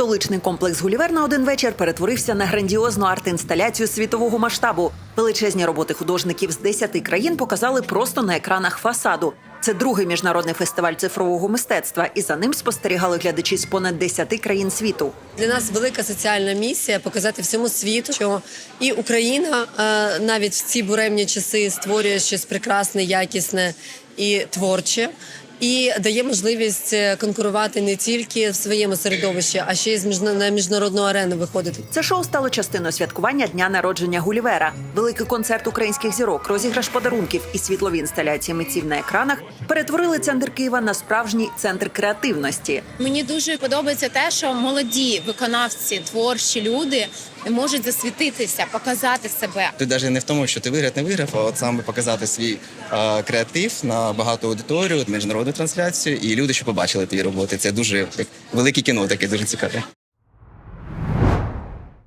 Столичний комплекс Гулівер на один вечір перетворився на грандіозну арт-інсталяцію світового масштабу. Величезні роботи художників з 10 країн показали просто на екранах фасаду. Це другий міжнародний фестиваль цифрового мистецтва, і за ним спостерігали глядачі з понад 10 країн світу. Для нас велика соціальна місія показати всьому світу, що і Україна е, навіть в ці буремні часи створює щось прекрасне, якісне і творче. І дає можливість е, конкурувати не тільки в своєму середовищі, а ще й на міжнародну арену виходити. Це шоу стало частиною святкування дня народження Гулівера. Великий концерт українських зірок, розіграш подарунків і світлові інсталяції митців на екранах перетворили центр Києва на справжній центр креативності. Мені дуже подобається те, що молоді виконавці, творчі люди можуть засвітитися, показати себе. Ти навіть не в тому, що ти виграв, не виграв, а от саме показати свій е, креатив на багату аудиторію, міжнародну трансляцію, і люди, що побачили твої роботи. Це дуже як велике кіно, таке дуже цікаве.